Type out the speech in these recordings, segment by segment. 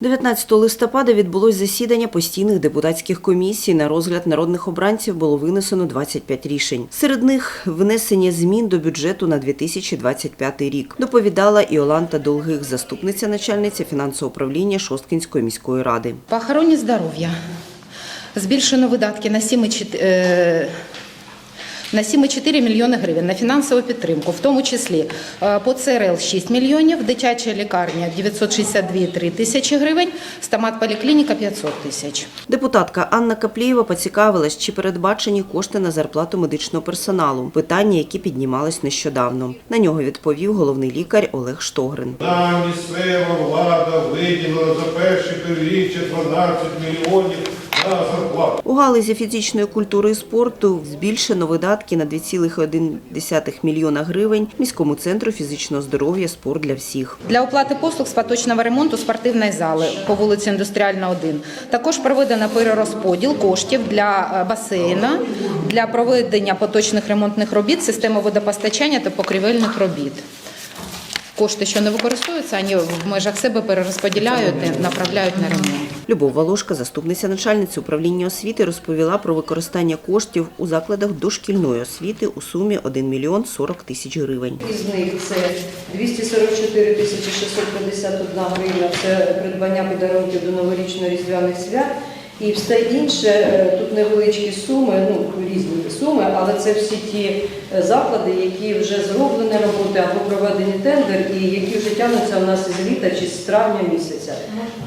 19 листопада відбулось засідання постійних депутатських комісій. На розгляд народних обранців було винесено 25 рішень. Серед них внесення змін до бюджету на 2025 рік. Доповідала Іоланта Долгих, заступниця начальниці фінансового управління Шосткінської міської ради. По охороні здоров'я збільшено видатки на 7,4 е, на 7,4 мільйони гривень на фінансову підтримку, в тому числі е, по ЦРЛ 6 мільйонів, дитяча лікарня 962,3 тисячі гривень, стомат поліклініка 500 тисяч. Депутатка Анна Каплієва поцікавилась, чи передбачені кошти на зарплату медичного персоналу. Питання, які піднімались нещодавно. На нього відповів головний лікар Олег Штогрин. Нам місцева влада виділила за перше півріччя 12 мільйонів. У галузі фізичної культури і спорту збільшено видатки на 2,1 мільйона гривень міському центру фізичного здоров'я спорт для всіх. Для оплати послуг з поточного ремонту спортивної зали по вулиці Індустріальна 1 також проведено перерозподіл коштів для е, басейна, для проведення поточних ремонтних робіт, системи водопостачання та покрівельних робіт. Кошти, що не використовуються, вони в межах себе перерозподіляють і направляють на ремонт. Любов Волошка, заступниця начальниці управління освіти, розповіла про використання коштів у закладах дошкільної освіти у сумі 1 мільйон 40 тисяч гривень. Із них це 244 тисячі 651 гривня – це придбання подарунків до новорічно-різдвяних свят. І все інше, е, тут невеличкі суми, ну різні суми, але це всі ті е, заклади, які вже зроблені роботи або проведені тендер, і які вже тягнуться у нас із літа чи з травня місяця.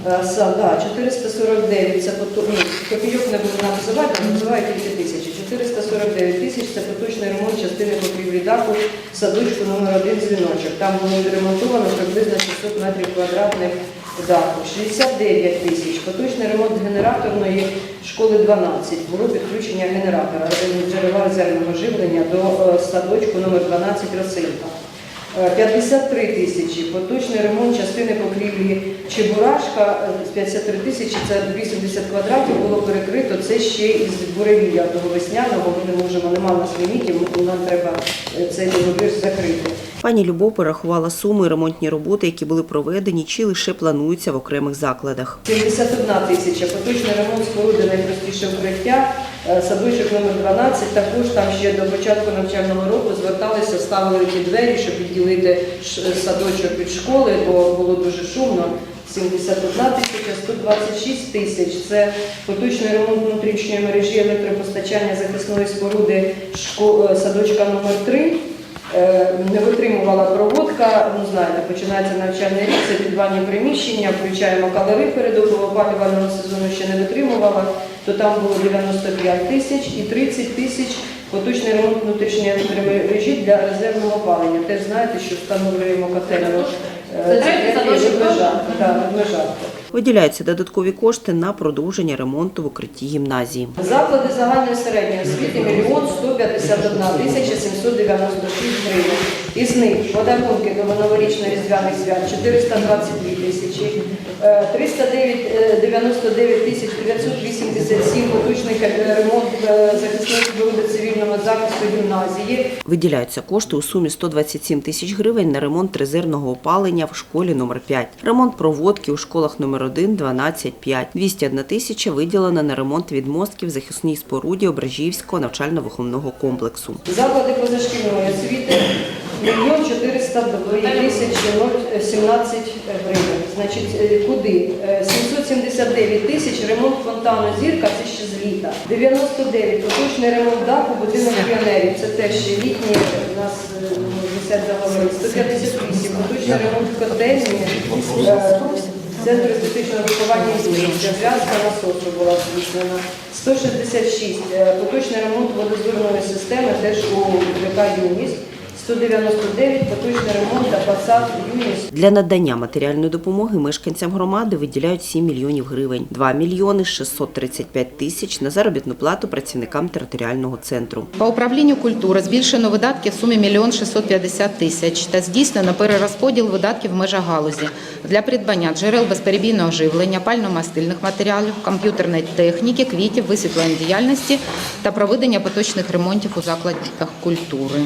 Е, са- Да, 449 це поту- ну, копійок не буду називати, називаю тільки тисячі. 449 тисяч це поточний ремонт частини покрівлі даху садочку номер 1 дзвіночок. Там було відремонтовано приблизно 600 метрів квадратних даху. 69 тисяч. Поточний ремонт генераторної школи 12. Було підключення генератора джерела резервного живлення до е, садочку номер 12 Росинка. Е, 53 тисячі. Поточний ремонт частини покрівлі Чебурашка, е, 53 тисячі, це 80 квадратів було перекрито. Це ще із буревілля того весняного, ми не можемо, нема в нас лімітів, нам треба е, цей договір закрити. Пані Любов порахувала суми ремонтні роботи, які були проведені чи лише плануються в окремих закладах. 71 тисяча, поточний ремонт споруди найпростіше укриття, е, садочок номер 12, також там ще до початку навчального року зверталися, ставили ті двері, щоб відділити садочок від школи, бо було дуже шумно. 71 тисяча, 126 тисяч – це поточний ремонт внутрішньої мережі електропостачання захисної споруди е, садочка номер 3 Е, не витримувала проводка. Ну знаєте, починається навчальний рік, це підвальні приміщення, включаємо калари передового опалювального сезону ще не витримувала, то там було 95 тисяч і 30 тисяч поточний ремонт внутрішньої електромережі для резервного опалення. Теж знаєте, що встановлюємо котельну Це, Це це, це, це, це, це, це, це, це, Ведмежатка. Виділяються додаткові кошти на продовження ремонту в укритті гімназії. Заклади загальної середньої освіти мільйон 151 тисяча 796 гривень. Із них подарунки до новорічно-різдвяних свят 422 тисячі, е, 399 тисяч 987 поточний е, ремонт е, захисної споруди цивільного захисту гімназії. Виділяються кошти у сумі 127 тисяч гривень на ремонт резервного опалення в школі номер 5 ремонт проводки у школах номер 1, 12, 5. 201 тисяча виділена на ремонт відмостків захисній споруді Ображівського навчально-виховного комплексу. Заклади позашкільної освіти мільйон 402 тисячі 017 гривень. Значить, е, куди? Е, 779 тисяч ремонт фонтану зірка, це ще з літа. 99 поточний ремонт даху, будинок піонерів. Це теж ще літні, у нас е, висять договори. 158 поточний ремонт котельні. е, Центр естетичного виховання змін. Зв'язка насосу була здійснена. 166. е, Поточний ремонт водозбірної системи теж у ВК «Юність». 199. Поточний ремонт та фасад «Юність». Для надання матеріальної допомоги мешканцям громади виділяють 7 мільйонів гривень, 2 мільйони 635 тисяч на заробітну плату працівникам територіального центру. По управлінню культури збільшено видатки в сумі 1 650 тисяч та здійснено перерозподіл видатків в межах галузі для придбання джерел безперебійного живлення, пально-мастильних матеріалів, комп'ютерної техніки, квітів, висвітлення діяльності та проведення поточних ремонтів у закладах культури.